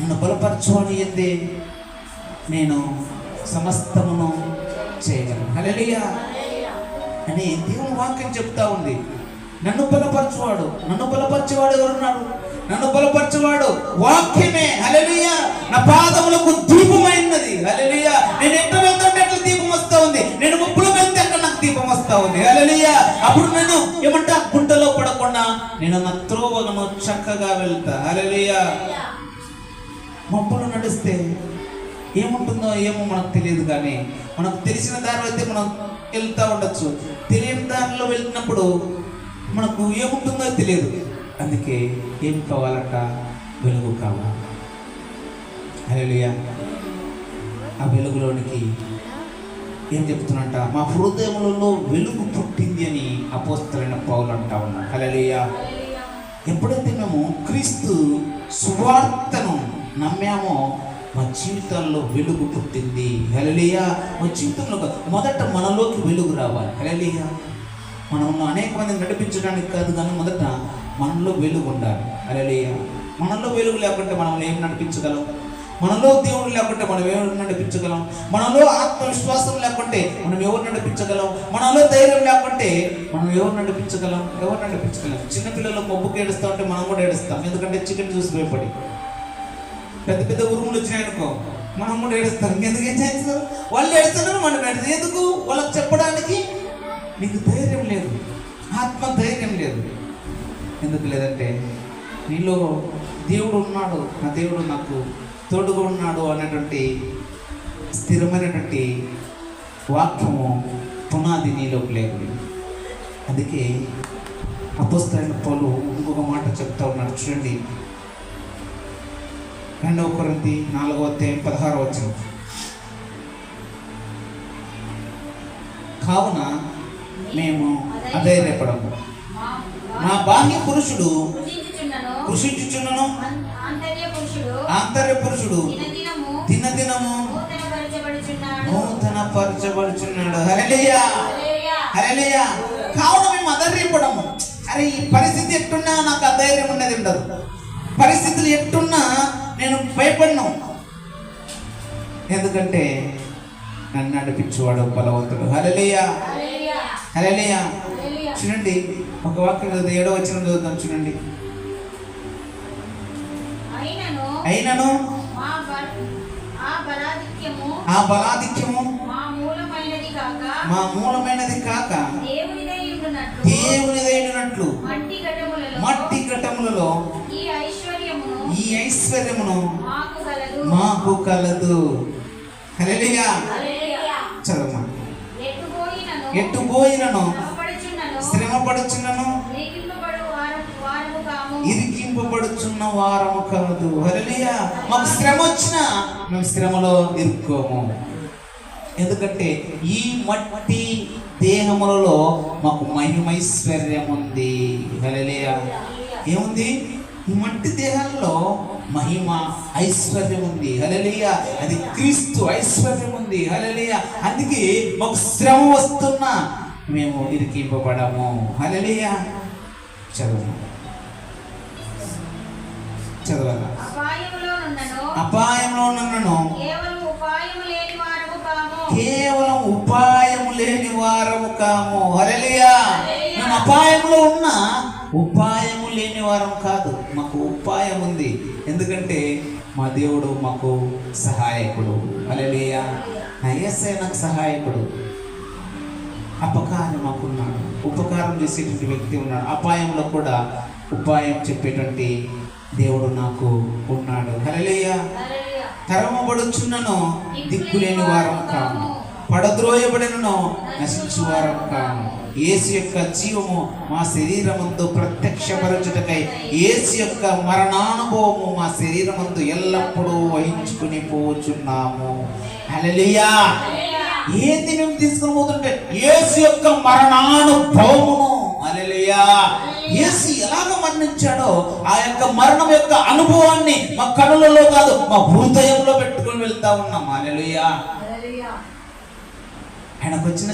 నన్ను బలపరచుకొని ఎందే నేను సమస్తమును చేయగలను. హలలియా అని దేవుని వాక్యం చెప్తా ఉంది. నన్ను బలపరచువాడు. నన్ను బలపరచేవాడు ఎవరున్నాడు? నన్ను బలపరచేవాడు వాక్యమే. హల్లెలూయా. నా పాదములకు దీపమైనది హల్లెలూయా. నేను ఎంత వెళ్తుంటే అట్లా దీపం వస్తా ఉంది. నేను ముప్పులు వెళ్తే అక్కడ నాకు దీపం వస్తా ఉంది. హల్లెలూయా. అప్పుడు నేను ఏమంటా? గుంటలో పడకుండా నేను నా త్రోవలను చక్కగా వెళ్తా. హల్లెలూయా. మబ్బులు నడిస్తే ఏముంటుందో ఏమో మనకు తెలియదు కానీ మనకు తెలిసిన దారిలో అయితే మనం వెళ్తూ ఉండొచ్చు. తెలియని దారిలో వెళ్ళినప్పుడు మనకు ఏముంటుందో తెలియదు. అందుకే ఏం కావాలంట? వెలుగు కావాలి? హల్లెలూయా. ఆ వెలుగులోనికి ఏం చెప్తున్నట మా హృదయములలో వెలుగు పుట్టింది అని అపోస్తలైన పౌలు అంటా ఉన్నాడు. హల్లెలూయా. ఎప్పుడైతే మేము క్రీస్తు సువార్తను నమ్మామో మా జీవితాల్లో వెలుగు పుట్టింది. హెలలియా మా జీవితంలో మొదట మనలోకి వెలుగు రావాలి. హెలలియా మనం అనేక మందిని నడిపించడానికి కాదు కానీ మొదట మనలో వెలుగు ఉండాలి. హెలలియా మనలో వెలుగు లేకుంటే మనం ఏం నడిపించగలం? మనలో దేవుడు లేకుంటే మనం ఎవరు నడిపించగలం? మనలో ఆత్మవిశ్వాసం లేకుంటే మనం ఎవరు నడిపించగలం? మనలో ధైర్యం లేకుంటే మనం ఎవరు నడిపించగలం? ఎవరు నడిపించగలం? చిన్నపిల్లలు మబ్బుకి ఏడుస్తా ఉంటే మనం కూడా ఏడుస్తాం. ఎందుకంటే చికెన్ చూసి భయపడి. పెద్ద పెద్ద ఉరుములు వచ్చినాయనుకో. మన అమ్మడు ఏడుస్తారు ఎందుకు ఏం చేస్తారు వాళ్ళు ఏడుస్తున్నారు మనం ఏడుస్తారు ఎందుకు? వాళ్ళకి చెప్పడానికి నీకు ధైర్యం లేదు. ఆత్మ ధైర్యం లేదు. ఎందుకు లేదంటే నీలో దేవుడు ఉన్నాడు. నా దేవుడు నాకు తోడుగా ఉన్నాడు అనేటువంటి స్థిరమైనటువంటి వాక్యము పునాది నీలోకి లేదు అందుకే అపోస్తలైన పౌలు ఇంకొక మాట చెప్తా ఉన్నాడు. చూడండి. రెండవ కొరింథీ నాలుగవ అధ్యాయం పదహారవ వచ్చిన కావున మేము అధైర్యపడము. మా- నా బాహ్య పురుషుడు కృషించుచున్నను. ఆంతర్య పురుషుడు దినదినము. నూతన పరచబడుచున్నాడు హల్లెలూయా. హల్లెలూయా! కావున మేము అధైర్యపడము. అరే ఈ పరిస్థితి ఎట్టున్నా నాకు అధైర్యం ఉన్నది ఉండదు. పరిస్థితులు ఎట్టున్నా నేను భయపడను. ఎందుకంటే నన్ను నడిపించేవాడు బలవంతుడు. హల్లెలూయా. హల్లెలూయా. చూడండి ఒక వాక్యం ఏడో వచ్చిన చదువుతాం చూడండి. అయినను ఆ బలాధిక్యము మా మూలమైనది కాక దేవునిదైనట్లు మట్టి ఘటములలో మట్టి ఘటములలో ఈ ఐశ్వర్యమును ఈ ఐశ్వర్యమును మాకు కలదు. కలదు. హల్లెలూయా. చదవమా? ఎట్టుపోయినను ఎట్టు పోయినను? శ్రమపడుచున్నను? ఇరికింపబడుచున్న వారము కాదు. హల్లెలూయా. మాకు శ్రమ వచ్చినా మేము శ్రమలో ఇరుక్కోము. ఎందుకంటే ఈ మట్టి దేహములలో మాకు మహిమైశ్వర్యం ఉంది హల్లెలూయా. ఏముంది? మట్టి దేహంలో మహిమ ఐశ్వర్యం ఉంది. హల్లెలూయా. అది క్రీస్తు ఐశ్వర్యం ఉంది. హల్లెలూయా. అందుకే మాకు శ్రమ వస్తున్నా మేము ఇరికింపబడము. హల్లెలూయా. చదువు చదవాల అపాయంలో నన్ను కేవలం ఉపాయము లేని వారము కాము. హల్లెలూయా. మేము అపాయంలో ఉన్నా ఉపాయము లేని వారం కాదు మాకు ఉపాయం ఉంది. ఎందుకంటే మా దేవుడు మాకు సహాయకుడు. హల్లెలూయా. నా యేసయ్య నాకు సహాయకుడు. అపకారం మాకున్నాడు. ఉపకారం చేసేటువంటి వ్యక్తి ఉన్నాడు. అపాయంలో కూడా ఉపాయం చెప్పేటువంటి దేవుడు నాకు ఉన్నాడు. హల్లెలూయా. తరమబడుచున్నను దిక్కులేని వారం కాము పడద్రోయబడినను నశించువారం కాను ఏసు యొక్క జీవము మా శరీరమందు ప్రత్యక్షపరచుటకై ఏసు యొక్క మరణానుభవము మా శరీరమందు ఎల్లప్పుడూ వహించుకుని పోచున్నాము. అలలియా ఏంది మేము తీసుకుని పోతుంటే ఏసు యొక్క మరణానుభవమును? అలలియా ఏసు ఎలాగ మరణించాడో ఆ యొక్క మరణం యొక్క అనుభవాన్ని మా కనులలో కాదు మా హృదయంలో పెట్టుకుని వెళ్తా ఉన్నాం. అలలియా ఆయనకు వచ్చిన